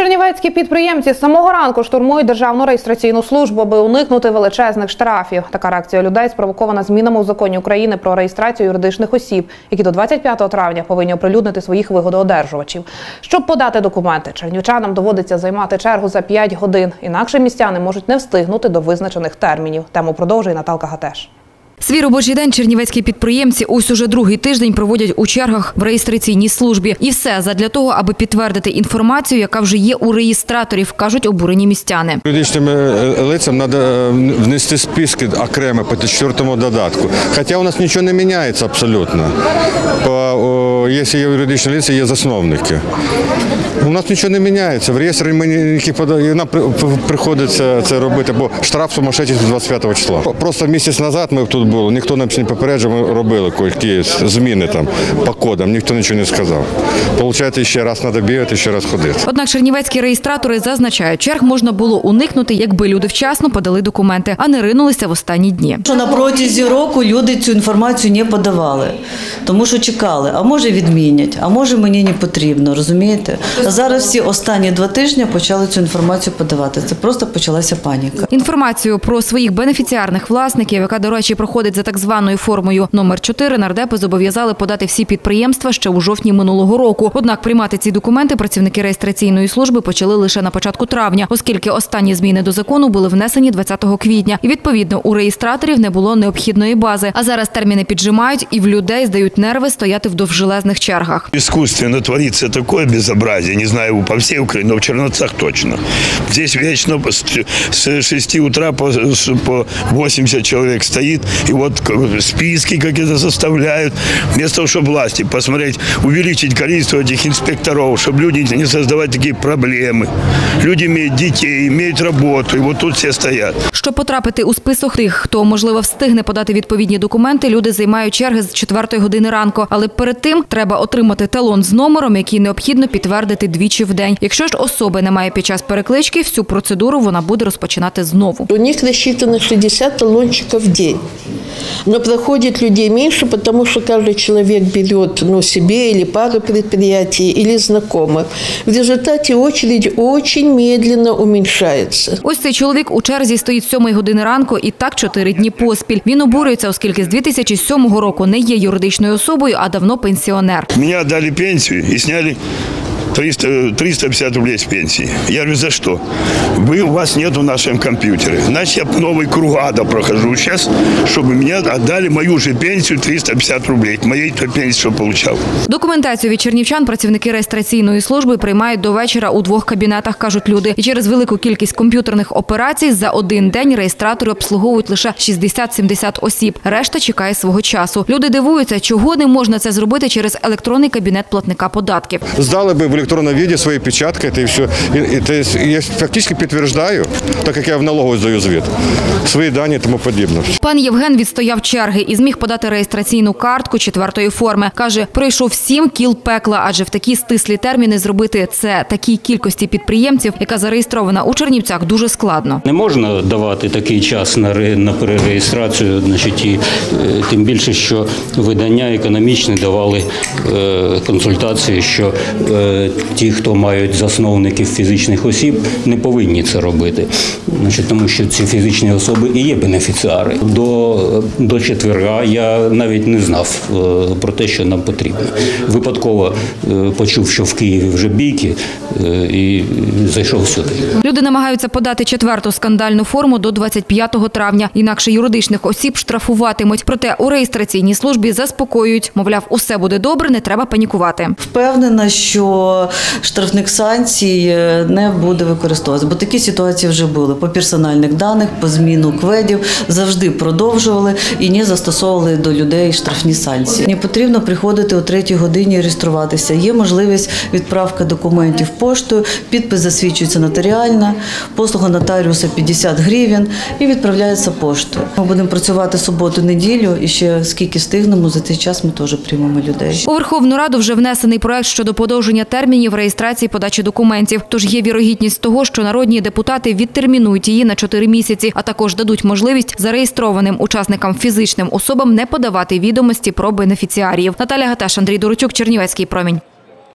Чернівецькі підприємці з самого ранку штурмують державну реєстраційну службу, аби уникнути величезних штрафів. Така реакція людей спровокована змінами у законі України про реєстрацію юридичних осіб, які до 25 травня повинні оприлюднити своїх вигодоодержувачів. Щоб подати документи, чернівчанам доводиться займати чергу за 5 годин. Інакше містяни можуть не встигнути до визначених термінів. Тему продовжує Наталка Гатеш. Свій робочий день чернівецькі підприємці ось уже другий тиждень проводять у чергах в реєстраційній службі. І все задля того, аби підтвердити інформацію, яка вже є у реєстраторів, кажуть обурені містяни. Юридичним е, лицям треба внести списки окремо по четвертому додатку. Хоча у нас нічого не міняється абсолютно. Якщо є юридичні лиця, є засновники. У нас нічого не міняється. В реєстрі ми ніяких пода- нам приходиться це робити, бо штраф сумасшедший з 25 числа. Просто місяць назад ми тут були, ніхто нам не попереджав, ми робили які зміни там по кодам, ніхто нічого не сказав. Получається, ще раз треба бігати, ще раз ходити. Однак чернівецькі реєстратори зазначають, черг можна було уникнути, якби люди вчасно подали документи, а не ринулися в останні дні. Що на протязі року люди цю інформацію не подавали, тому що чекали, а може відмінять, а може мені не потрібно, розумієте? А зараз всі останні два тижні почали цю інформацію подавати. Це просто почалася паніка. Інформацію про своїх бенефіціарних власників, яка, до речі, проходить за так званою формою номер 4 нардепи зобов'язали подати всі підприємства ще у жовтні минулого року. Однак приймати ці документи працівники реєстраційної служби почали лише на початку травня, оскільки останні зміни до закону були внесені 20 квітня. І відповідно у реєстраторів не було необхідної бази. А зараз терміни піджимають і в людей здають нерви стояти в довжелезних чергах. Искусственно творится такое безобразие, не знаю, по всей Украине, но в Черновцах точно. Здесь вечно с с 6 утра по, с- по 80 человек стоит, и вот к- списки какие-то составляют. Вместо того, чтобы власти посмотреть, увеличить количество этих инспекторов, чтобы люди не создавать такие проблемы. Люди имеют детей, имеют работу, и вот тут все стоят. Щоб потрапити у список тих, хто можливо встигне подати відповідні документи, люди займають черги з 4 години ранку. Але перед тим треба отримати талон з номером, який необхідно підтвердити двічі в день. Якщо ж особи немає під час переклички, всю процедуру вона буде розпочинати знову. У них рассчитано 60 талончиков в день. Но проходит людей меньше, потому что каждый человек берет ну, себе или пару предприятий, или знакомых. В результате очередь очень медленно уменьшается. Ось цей чоловік у черзі стоїть з 7 години ранку і так чотири дні поспіль. Він обурюється, оскільки з 2007 року не є юридичною особою, а давно пенсіонер. Меня дали пенсию и сняли 300, э, 350 рублей с пенсии. Я говорю, за что? Вы, у вас нет в нашем компьютере. Значит, я новый круг ада прохожу сейчас, чтобы мне отдали мою же пенсию 350 рублей. К моей той пенсии, что получал. Документацію від чернівчан працівники реєстраційної служби приймають до вечора у двох кабінетах, кажуть люди. І через велику кількість комп'ютерних операцій за один день реєстратори обслуговують лише 60-70 осіб. Решта чекає свого часу. Люди дивуються, чого не можна це зробити через електронний кабінет платника податків. Здали би в електронному віді свої печатки, это і все. І, і, то я фактично підтверждаю, так як я в налогову здаю звіт, свої дані і тому подібне. Пан Євген відстояв черги і зміг подати реєстраційну картку четвертої форми. Каже, пройшов сім кіл пекла, адже в такі стислі терміни зробити це такій кількості підприємців, яка зареєстрована у Чернівцях, дуже складно. Не можна давати такий час на, ре- на перереєстрацію, значить, і, е, тим більше, що видання економічні давали е, консультації, що е, ті, хто мають засновників фізичних осіб, не повинні це робити. Значить, тому що ці фізичні особи і є бенефіціари. До, до четверга я навіть не знав е, про те, що нам потрібно. Випадково е, почув, що в Києві вже бійки, е, і зайшов сюди. Люди намагаються подати четверту скандальну форму до 25 травня. Інакше юридичних осіб штрафуватимуть. Проте у реєстраційній службі заспокоюють. Мовляв, усе буде добре, не треба панікувати. Впевнена, що штрафних санкцій е, не буде використовуватися, бо такі ситуації вже були по персональних даних, по зміну кведів завжди продовжували і не застосовували до людей штрафні санкції. Не потрібно приходити о третій годині реєструватися. Є можливість відправки документів поштою, підпис засвідчується нотаріально, послуга нотаріуса 50 гривень і відправляється поштою. Ми будемо працювати суботу, неділю і ще скільки встигнемо за цей час ми теж приймемо людей. У Верховну Раду вже внесений проект щодо подовження термінів реєстрації подачі документів. Тож є вірогідність того, що народні депутати відтермінують її на 4 місяці, а також дадуть можливість зареєстрованим учасникам фізичним особам не подавати відомості про бенефіціарів. Наталя Гаташ, Андрій Дорочук, Чернівецький промінь.